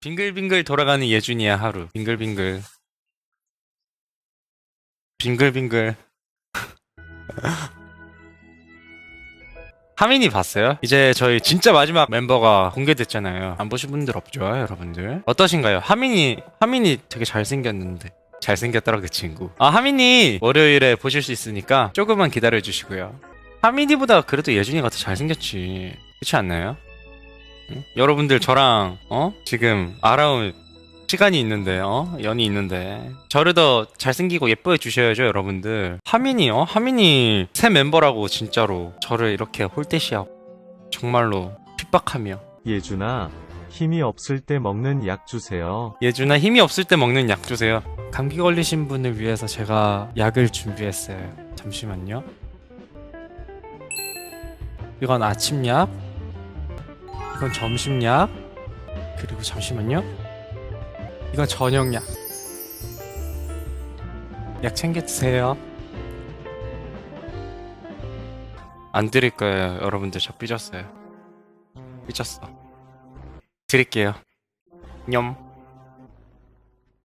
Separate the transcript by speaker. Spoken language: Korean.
Speaker 1: 빙글빙글 돌아가는 예준이야 하루. 빙글빙글. 빙글빙글. 하민이 봤어요? 이제 저희 진짜 마지막 멤버가 공개됐잖아요. 안 보신 분들 없죠 여러분들? 어떠신가요? 하민이 하민이 되게 잘생겼는데. 잘생겼더라 그 친구. 아 하민이 월요일에 보실 수 있으니까 조금만 기다려 주시고요. 하민이보다 그래도 예준이가 더 잘생겼지. 그렇지 않나요? 응? 여러분들 저랑 어? 지금 알아온 시간이 있는데 어? 연이 있는데. 저를 더 잘생기고 예뻐해 주셔야죠 여러분들. 하민이 어? 하민이 새 멤버라고 진짜로 저를 이렇게 홀대시하고 정말로 핍박하며.
Speaker 2: 예준아, 힘이 없을 때 먹는 약 주세요.
Speaker 1: 예준아 힘이 없을 때 먹는 약 주세요. 감기 걸리신 분을 위해서 제가 약을 준비했어요. 잠시만요. 이건 아침약 이건 점심약. 그리고 잠시만요. 이건 저녁약. 약 챙겨 드세요. 안 드릴 거예요 여러분들. 저 삐졌어요. 삐졌어. 드릴게요. 냠